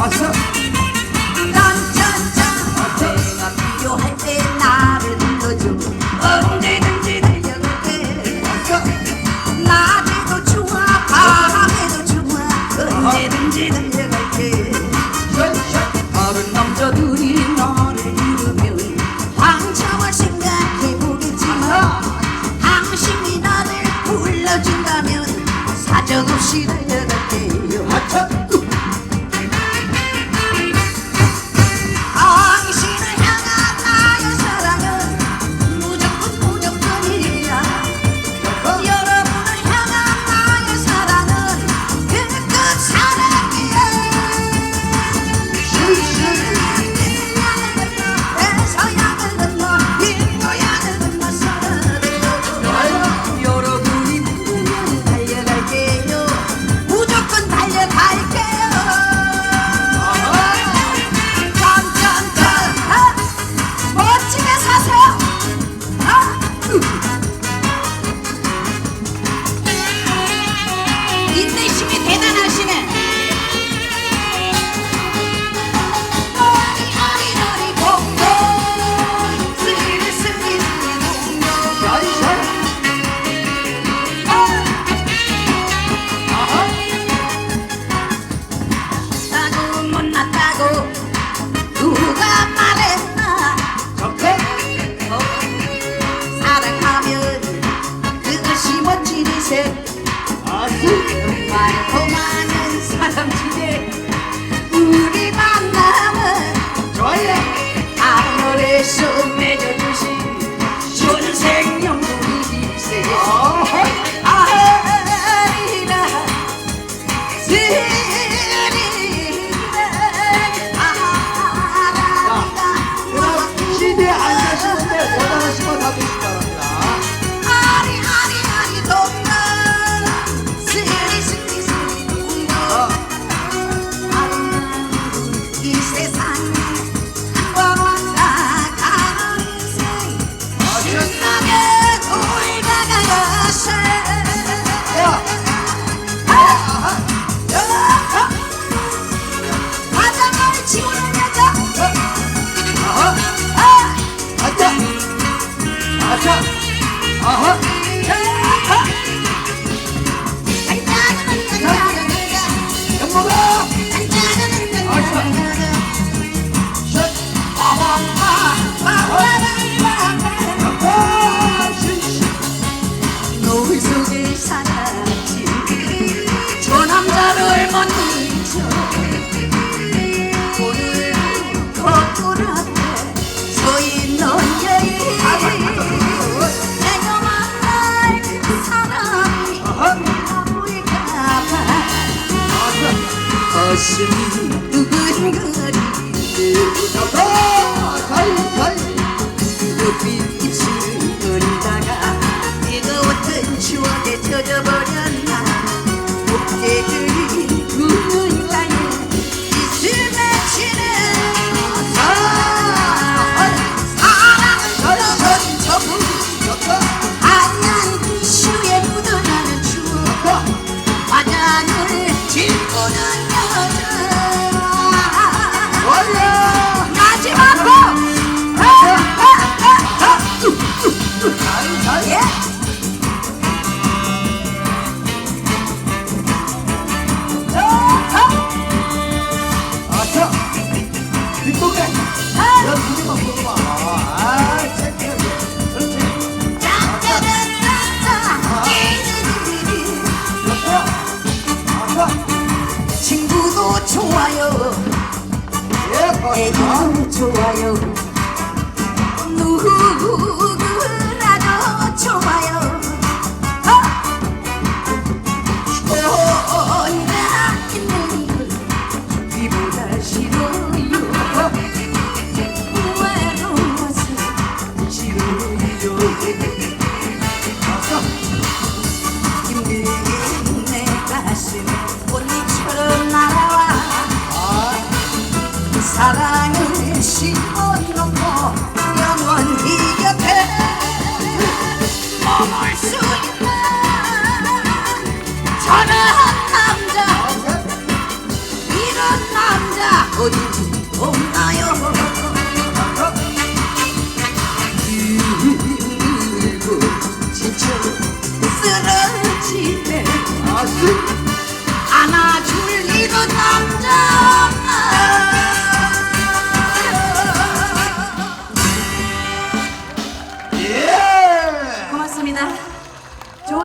아차 짠짠짠 내가 필요할 때 나를 불러줘. 언제든지 달려갈게. 낮에도 좋아 밤에도 좋아 언제든지 달려갈게. 다른 남자들이 나를 이으면 황차와 생각해보겠지만 당신이 나를 불러준다면 사정없이 Ooh. 사랑지 저 남자를 만들죠 오늘 거꾸로 서 있는 여인 내가 만날 그 사람이 아무리가봐 가슴이 두근거리는 çuvayım. Elini çuvayım. all my soul.